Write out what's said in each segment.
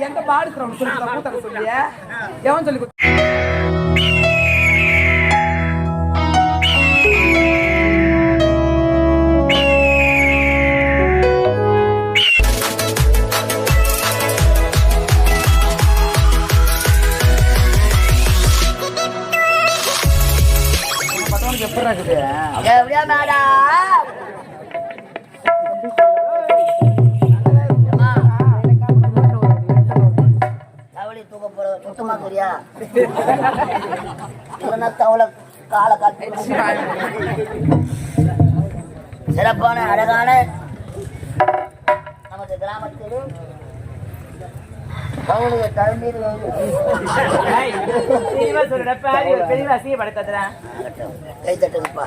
எந்த பாடுக்கிறவன் சொல்லி கூத்தாட சொல்லிய? எவன் சொல்லி காலை காத்து சிறப்பான அழகான நமது கிராமத்தில் தவளையை தழும்பீர் தெளிவா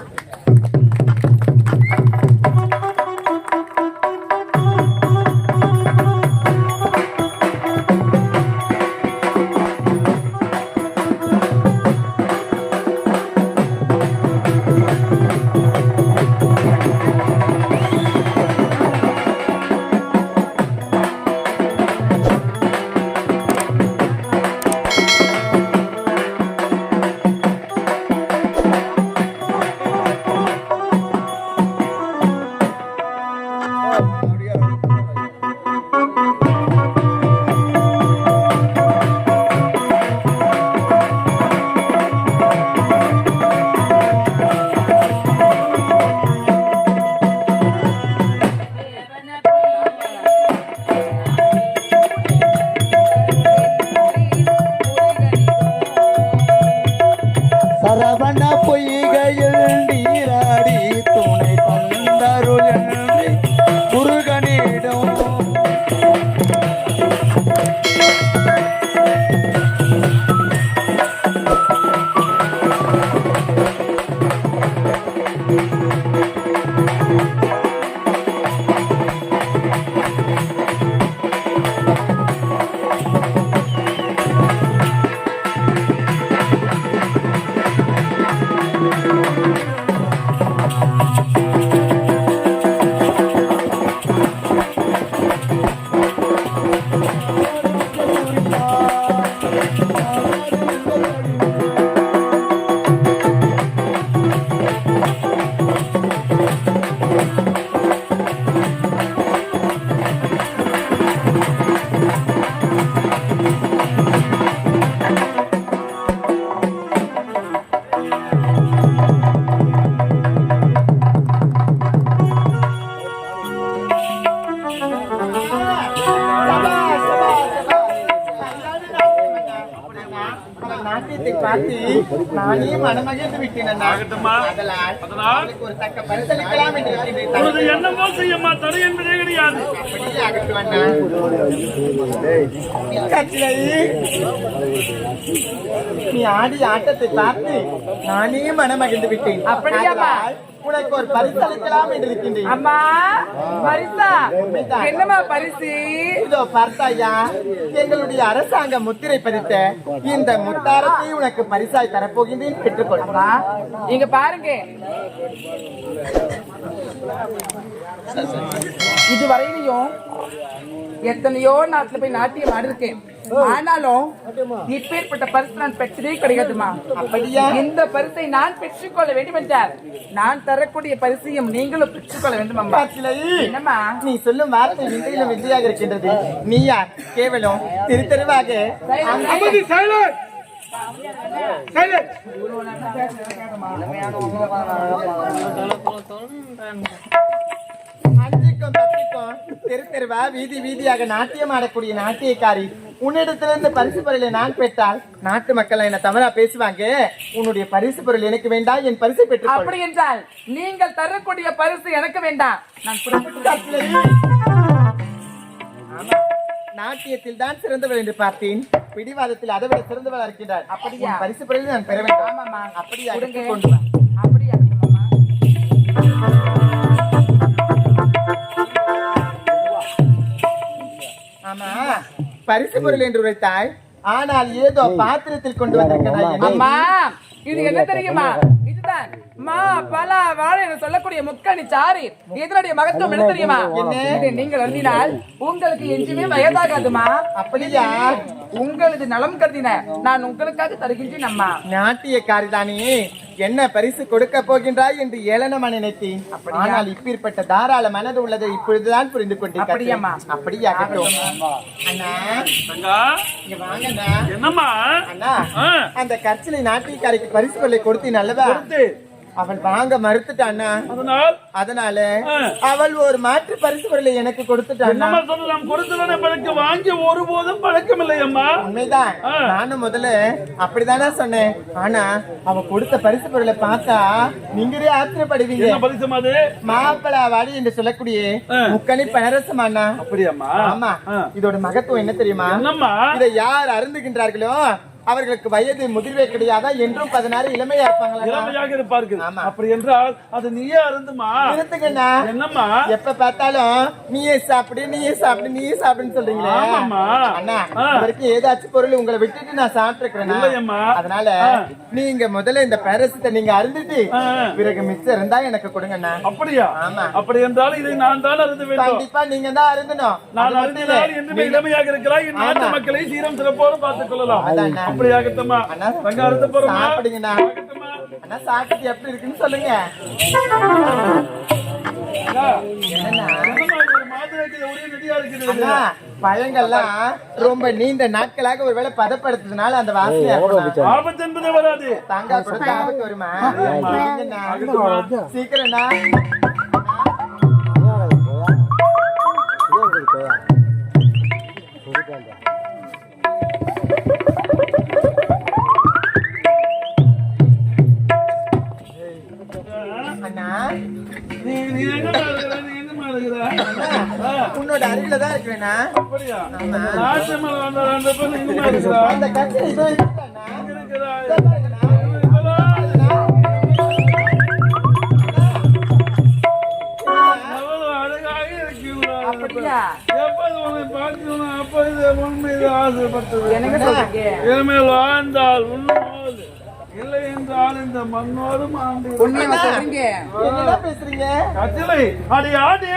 உனது எண்ணமோ செய்யம்மா தடை என்பதே கிடையாது. அப்படியே. நீ ஆடி ஆட்டத்தை பார்த்து நானே மனமகிழ்ந்து விட்டேன். அப்படியாப்பா? உனக்கு ஒரு பரிசளிக்கலாம் என்று இருக்கின்றேன் அம்மா பரிசா? என்னம்மா பரிசு? இதோ பார்த்தாயா எங்களுடைய அரசாங்க முத்திரை பதித்த இந்த முத்தாரத்தை உனக்கு பரிசாய் தரப்போகின்றேன் பெற்றுக்கொள். அம்மா இங்க பாருங்க. இது வரையிலையும் எத்தனையோ நாட்டுல போய் நாட்டியம் ஆடிருக்கேன். ஆனாலும் இப்பேற்பட்ட பரிசு நான் பெற்றதே கிடையாதுமா அப்படியா? இந்த பரிசை நான் பெற்றுக்கொள்ள வேண்டும் என்றார் நான் தரக்கூடிய பரிசையும் நீங்களும் பெற்றுக்கொள்ள வேண்டும் என்னம்மா நீ சொல்லும் வார்த்தை விந்தையிலும் விந்தையாக இருக்கின்றது நீயா கேவலம் திரு தெருவாக அமைதி சைலண்ட் சைலண்ட் அஞ்சுக்கும் பத்துக்கும் தெரு தெருவா வீதி வீதியாக நாட்டியம் ஆடக்கூடிய நாட்டியக்காரி. உன்னிடத்திலிருந்து பரிசு பொருளை நான் பெற்றால் நாட்டு மக்கள் என்ன தமிழா பேசுவாங்க? உன்னுடைய பரிசு பொருள் எனக்கு வேண்டாம் என் பரிசை பெற்றுக்கொள். அப்படி என்றால் நீங்கள் தரக்கூடிய பரிசு எனக்கு வேண்டாம் நான் நாட்டியத்தில் தான் சிறந்தவள் என்று பார்த்தேன். பிடிவாதத்தில் அதை விட சிறந்தவள் இருக்கின்றார். அப்படியா? பரிசு பொருளை நான் பெற வேண்டும். அப்படியா. கொண்டு வா. அப்படியா பரிசு பொருள் என்று உரைத்தாய். ஆனால் ஏதோ பாத்திரத்தில் கொண்டு வந்திருக்கிறாய் அம்மா இது என்ன தெரியுமா? இதுதான். மா பல வாழை என சொல்லக்கூடிய முக்கணி சாரி. இதனுடைய மகத்துவம் என்ன தெரியுமா? நீங்கள் எழுதினால் உங்களுக்கு என்றுமே வயதாகாதுமா? அப்படியா? உங்களது நலம் கருதின நான் உங்களுக்காக தருகின்றேன் அம்மா. நாட்டியக்காரி தானே என்ன பரிசு கொடுக்க போகின்றாய் என்று ஏளனமா நினைத்தேன் ஆனால் இப்பேற்பட்ட தாராள மனது உள்ளதை இப்பொழுதுதான் புரிந்து கொண்டேன் அப்படியாம்மா? அப்படியாகட்டும். அண்ணா அந்த கற்சிலை நாட்டியக்காரிக்கு பரிசு பொருளை கொடுத்தீன் அல்லவா? கொடுத்து. அவள் வாங்க மறுத்துட்டாண்ணா அதனால். அவள் ஒரு மாற்று பரிசு பொருளை எனக்கு சொல்லலாம் கொடுத்தவன பழக்க வாங்கி ஒருபோதும் பழக்கம் இல்லை அம்மா உண்மைதான். ஆ. நானும் முதல்ல அப்படிதானே சொன்னேன். ஆனா அவ கொடுத்த பரிசு பொருளை பார்த்தா நீங்களே ஆச்சரியப்படுவீங்க. மாப்பிள வாடி என்று சொல்லக்கூடிய. முக்கணி பனரசமாண்ணா அப்படியாம்மா? ஆமா. ஆ. இதோட மகத்துவம் என்ன தெரியுமா? இதை யார் அருந்துகின்றார்களோ அவர்களுக்கு வயது முதிர்வே கிடையாதா என்றும் பதினாறு இளமையா இருப்பாங்களா இளமையாக இருப்பார்கள். அப்படி என்றால் அது நீயே அருந்துமா இருந்துக்கண்ணா என்னம்மா எப்ப பார்த்தாலும் நீயே சாப்பிடு நீயே சாப்பிடு நீயே சாப்பிடுன்னு சொல்றீங்களே. அண்ணா. இதற்கு ஏதாச்சும் பொருள் உங்களை விட்டுட்டு நான் சாப்பிட்டு இல்லையம்மா. அதனால. நீங்க முதல்ல இந்த பேரசத்தை நீங்க அருந்துட்டு. பிறகு மிச்சம் இருந்தா எனக்கு கொடுங்கண்ணா அப்படியா ஆமா. அப்படி என்றால் இதை நான் தான் அருந்து வேண்டும் கண்டிப்பா நீங்க தான் அருந்தணும் நான் இல்ல. என்றுமே இளமையாக இருக்கிறாய் நாட்டு. மக்களை சீரம் சிறப்போடு பார்த்துக் கொள்ளலாம். தங்க அருந்து போறோமா? சாப்பிடுங்கண்ணா? அண்ணா சாப்பிட்டு எப்படி இருக்குன்னு சொல்லுங்க. பழங்கள்லாம் ரொம்ப நீண்ட நாட்களாக ஒருவேளை பதப்படுத்துறதுனால அந்த வாசனை. ஆபத்து. என்பதே வராது. தாங்கா கூட தாபத்து வருமா. சீக்கிரம்ண்ணா அண்ணா இருக்கீங்களா அப்படியா? உன்னை பார்க்கணும் அப்போது உன் மீது ஆசைப்பட்டது. என்னங்க சொல்றீங்க? இனிமேல் வாழ்ந்தால் உன்னோடு இல்லை என்றால் இந்த மண்ணோடும் ஆண்டு பேசுறீங்க? அடி ஆடி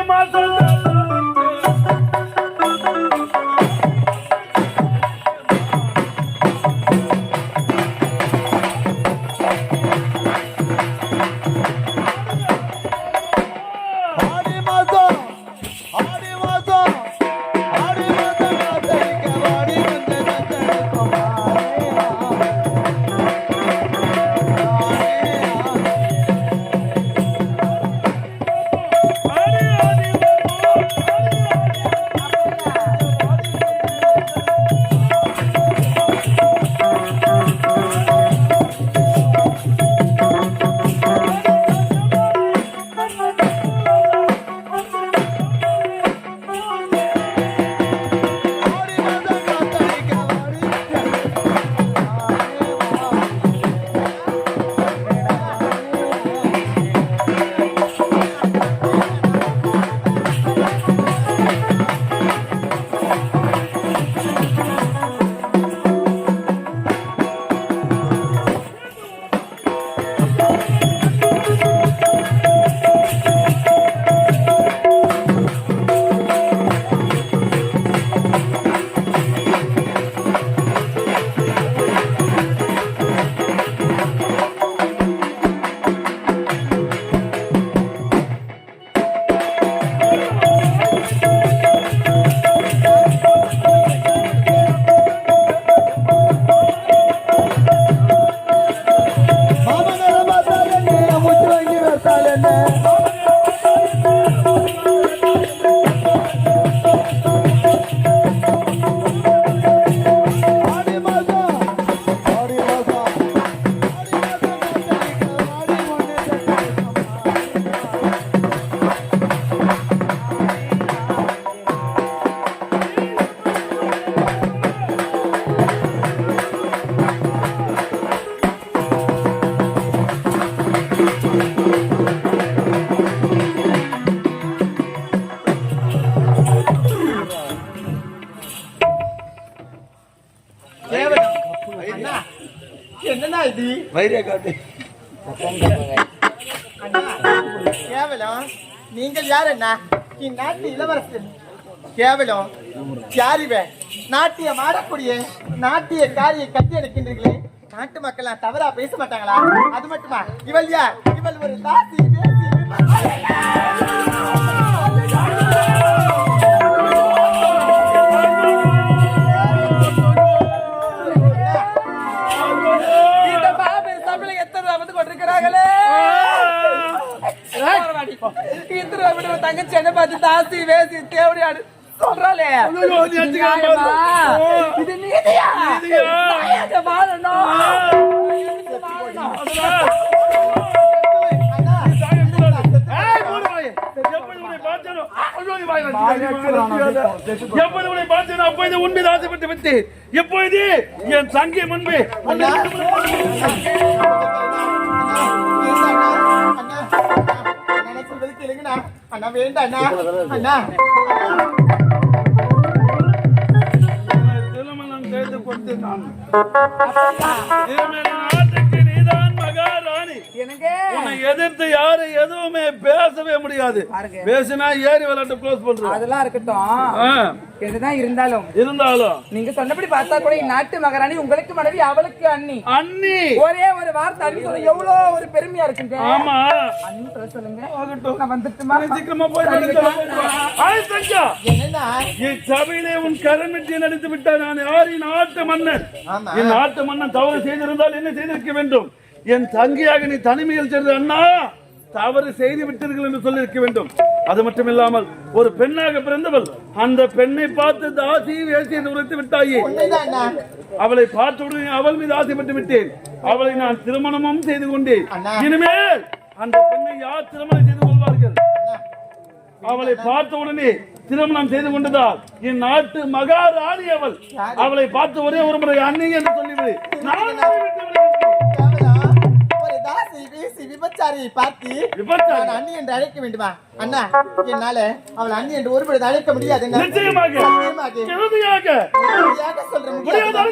தைரிய காட்டு. கேவலம். நீங்கள் யார் என்ன இந்நாட்டு இளவரசன். கேவலம். யார் இவன் நாட்டியம் ஆடக்கூடிய நாட்டிய காரியை கட்டி எடுக்கின்றீர்களே நாட்டு மக்கள் தவறா பேச மாட்டாங்களா? அது மட்டுமா? இவள் யார்? இவள் ஒரு தாசி தேவடியாடு சொல்றாளே? இது நீதியா? வாழணும்? எப்பொழுது உன்னை பார்த்தேனோ அப்பொழுது உன் மீது ஆசைப்பட்டு விட்டேன் எப்பொழுது என் சங்கை முன்பே கேளுங்கண்ணா. அண்ணா வேண்டாண்ணா அண்ணா திருமணம் செய்து கொடுத்து நான் எதிர்த்து யாரும் எதுவுமே பேசவே முடியாது. பேசினா ஏறி விளையாட்டு க்ளோஸ் பண்றோம். அதெல்லாம் இருக்கட்டும். ஆ, என்னதான் இருந்தாலும். இருந்தாலும். நீங்க சொன்னபடி பார்த்தா கூட நாட்டு மகாராணி உங்களுக்கு மனைவி அவளுக்கு அண்ணி. அண்ணி. ஒரே ஒரு வார்த்தை அண்ணி சொல்ல எவ்வளவு ஒரு பெருமையா இருக்குங்க. ஆமா. அண்ணி சொல்ல சொல்லுங்க. நான் வந்துட்டுமா? சீக்கிரமா போய் என்னண்ணா இச்சபையிலே உன் கரமிட்டி நடித்து விட்ட நான் யாரின் நாட்டு மன்னன். என் நாட்டு மன்னன் தவறு செய்திருந்தால் என்ன செய்திருக்க வேண்டும்? என் தங்கியாக நீ தனிமையில் சென்று அண்ணா தவறு செய்து விட்டீர்கள் என்று சொல்லியிருக்க வேண்டும். அது மட்டும் இல்லாமல் ஒரு பெண்ணாக பிறந்தவள் அந்த பெண்ணை பார்த்து தாசி வேசி என்று உரைத்து விட்டாயே. அவளை பார்த்தவுடனே அவள் மீது ஆசைப்பட்டு விட்டேன். அவளை நான் திருமணமும் செய்து கொண்டேன். இனிமேல் அந்த பெண்ணை யார் திருமணம் செய்து கொள்வார்கள்? அவளை பார்த்த உடனே திருமணம் செய்து கொண்டதால் என் நாட்டு மகாராணி அவள். அவளை பார்த்து ஒரே ஒரு முறை அண்ணி என்று சொல்லிவிடு. ஒரு தாசி வீசி விபச்சாரியை பார்த்து விபச்சாரி? நான் அண்ணி என்று அழைக்க வேண்டுமா? அண்ணா என்னால அவள் அண்ணி என்று ஒரு பொழுது அழைக்க முடியாதுங்க. நிச்சயமாக. சத்தியமாக இறுதியாக உறுதியாக சொல்ற முடியாத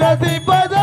ரசிப்பது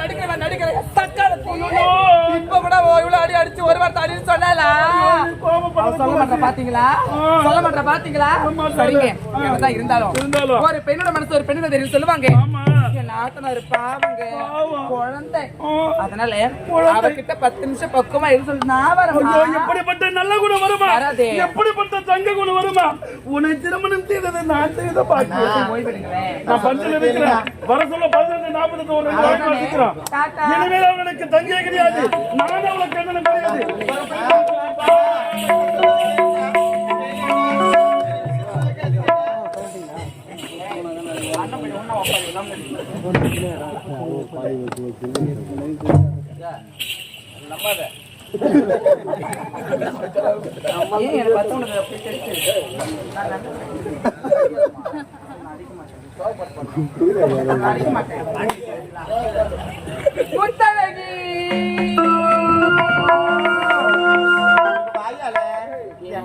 நடிக்கிறவன் நடிக்கிறீங்க தக்காளத்தி. இப்ப கூட இவ்வளவு அடி அடிச்சு ஒரு வார்த்தை அடின்னு சொன்னாலா சொல்ல மாட்டா பாத்தீங்களா? சொல்ல மாட்டா பாத்தீங்களா? சரிங்க. என்னதான் இருந்தாலும். ஒரு பெண்ணோட மனசு ஒரு பெண்ணு தெரியும் சொல்லுவாங்க. நாத்தனார் பாவங்க. குழந்தை. அதனால அவர்கிட்ட பத்து நிமிஷம் பக்குவமா இருந்து சொல்லி நான் எப்படிப்பட்ட நல்ல குணம் வருமா. எப்படிப்பட்ட தங்க குணம் வருமா? உன்னை திருமணம் செய்தது நான் செய்த ஓய்வெடுங்களேன் நான் பஞ்சில் இருக்கிறேன் வர சொல்ல பதினெட்டு நாற்பது ஒரு ரெண்டு. இனிமேல் அவனுக்கு கிடையாது. நானும் அவளுக்கு கிடையாது. அடிக்க மாட்டேன்.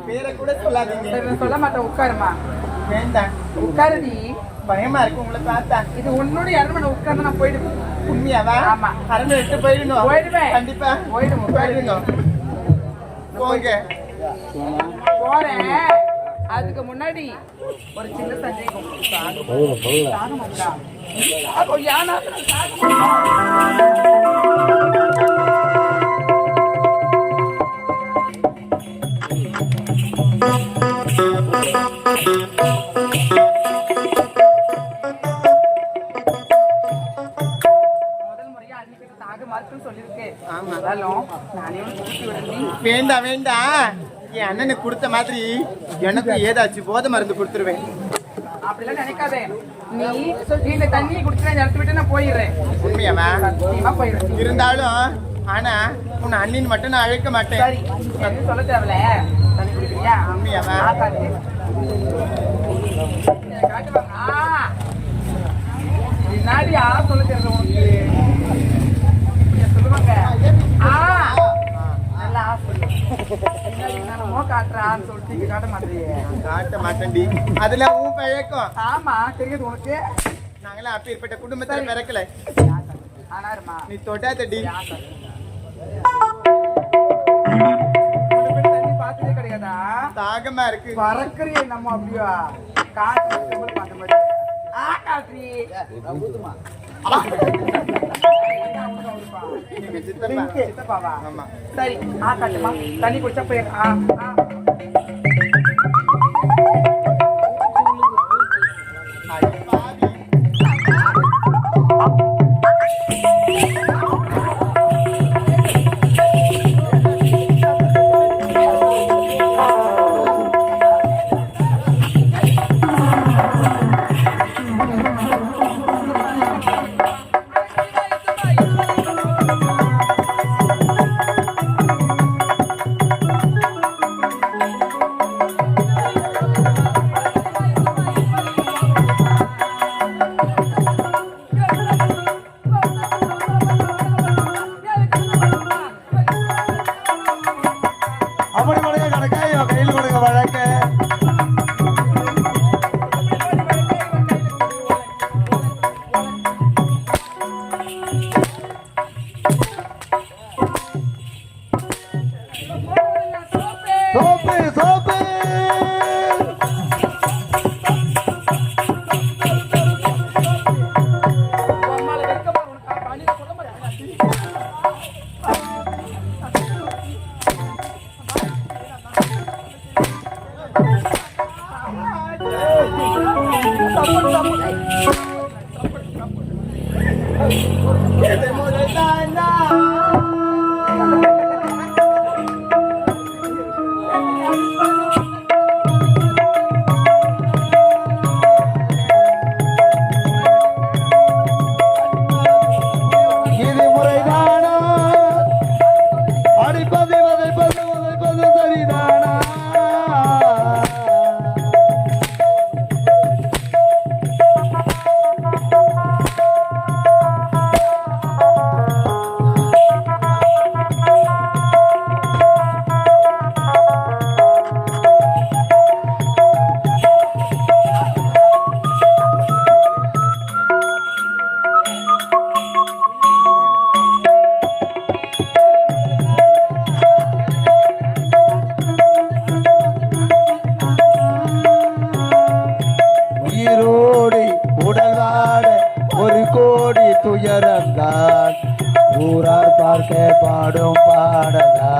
பேரை கூட சொல்லாதீங்க சொல்ல மாட்டேன் உட்காருமா வேண்டாம் உட்காருடி பயமா இருக்கு உங்களை பார்த்தா. இது உன்னுடைய அரண்மனை உட்கார்ந்து நான் போயிடுவேன். உண்மையாவா ஆமா. அரண்டு விட்டு போயிடணும். போயிடுவேன். கண்டிப்பா. போயிடுவோம், போயிடணும். போங்க. போறேன். அதுக்கு முன்னாடி ஒரு சின்ன சந்தேகம். அப்போ சொல்லியிருக்கேன் ஆமா. அதனாலும் நானே விடுறேன். வேண்டாம் வேண்டாம் என் அண்ணனுக்கு கொடுத்த மாதிரி எனக்கு ஏதாச்சும் போதை மருந்து கொடுத்துருவேன். அப்படிலாம் நினைக்காதே. நீ நீ இந்த தண்ணியை குடிச்சு விட்டு நான் போயிடுறேன். உண்மையாவா? போயிடுறேன். இருந்தாலும் ஆனா உன் அண்ணின் மட்டும் நான் அழைக்க மாட்டேன். சரி சொல்ல தேவையில்ல. தண்ணி குடிக்கிறியா? உண்மையாவா? ஆ, காட்டு. இதை காட்டுவா. ஆ. பின்னாடி ஆ சொல்ல தெரியல உனக்கு இதை சொல்லுவாங்க ஆ நல்லா ஆ சொல்லு பின்னாடி என்னென்னமோ காட்டுறான்னு சொல்லிட்டு இங்க காட்ட காட்ட மாட்டேன்டி. அதுல உன் பழக்கம் ஆமா தெரியுது உனக்கு. நாங்களாம் அப்பேற்பட்ட குடும்பத்துல பிறக்கல. நீ தொட்டாதடி. பார்த்ததே கிடையாதா? தாகமா இருக்கு. பறக்குறியே நம்ம அப்படியா? காற்று கம்பல் சரி ஆ காட்டுமா. தண்ணி குடிச்சா போயிரு. ஆ ஆ. Oh. துயரந்தான் ஊரார் பார்க்க பாடும் பாடலா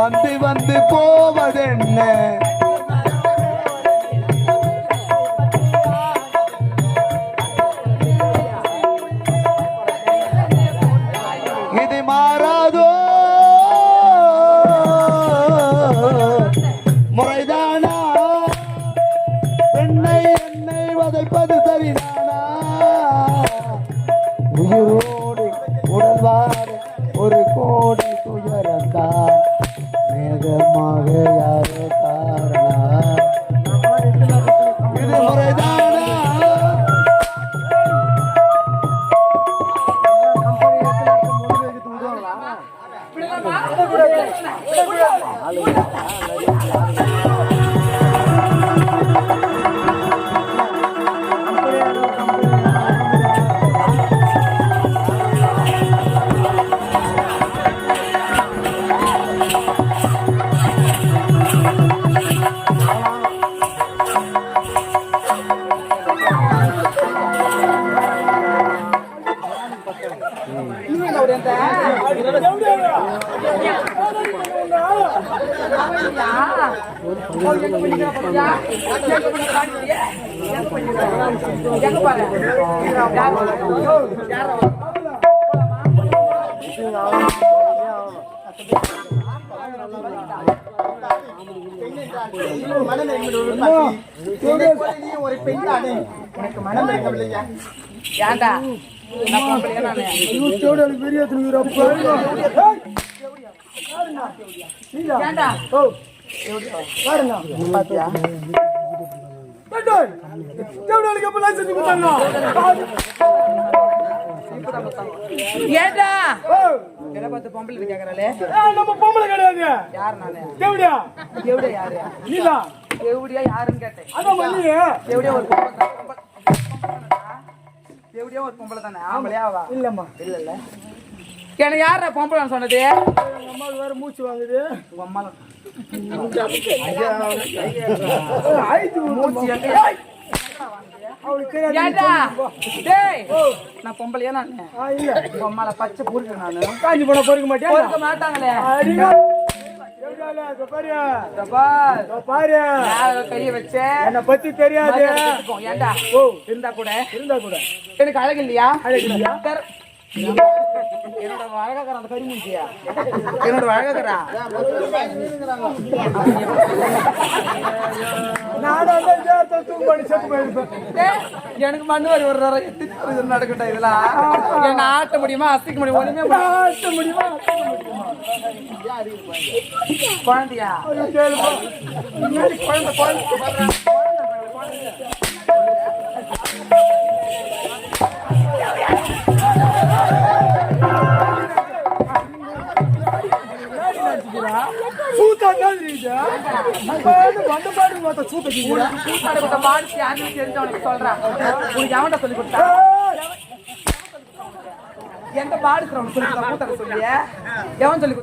வந்து வந்து போவதென்ன? என்ன பார்த்து பொம்பளை கேக்குறாளே நம்ம பொம்பளை கிடையாது யார் நானு தேவடியா எவ்வளவு யாரு நீதான் எவ்வளியா யாருன்னு கேட்டேன் அதான் பண்ணியே எவ்வளியா ஒரு பொம்பளை தான். பொம்பளை- ஒரு பொம்பளை தானே ஆம்பளையா அவ? இல்லம்மா. இல்ல இல்ல எனக்கு யார பொம்பளை சொன்னது? அம்மாவுக்கு வேற மூச்சு வாங்குது. உங்க அம்மா நான் பொம்பளையா நானு? இல்ல. உங்க அம்மால பச்சை புரிஞ்சு நானு. காஞ்சி போன பொறுக்க மாட்டியா? பொறுக்க மாட்டாங்களே. என்னை பத்தி தெரியாது. இருந்தா கூட. இருந்தா கூட. எனக்கு அழகு இல்லையா? அழகு இல்லையா? என்னோட அழகாக்கிற அந்த கறி மூஞ்சியா? என்னோட அழகாக்கிறா எனக்கு மண்ணு வரி ஒரு நடக்கட்டும் இதெல்லாம் என்ன ஆட்ட முடியுமா அசைக்க முடியுமா ஒண்ணுமே. ஆட்ட முடியுமா? குழந்தையா? குழந்தை குழந்தை. சூத்தா தான் பாடு மொத்த சூத்த கிழிக்கிறா. கூத்தாடி கொடுத்த பாடிச்சு யாருன்னு தெரிஞ்சவனுக்கு சொல்றேன் உனக்கு எவன்டா சொல்லி கொடுத்தா எந்த பாடுக்கிறவனுக்கு சொல்லி கூத்தாட சொல்லியே எவன் சொல்லி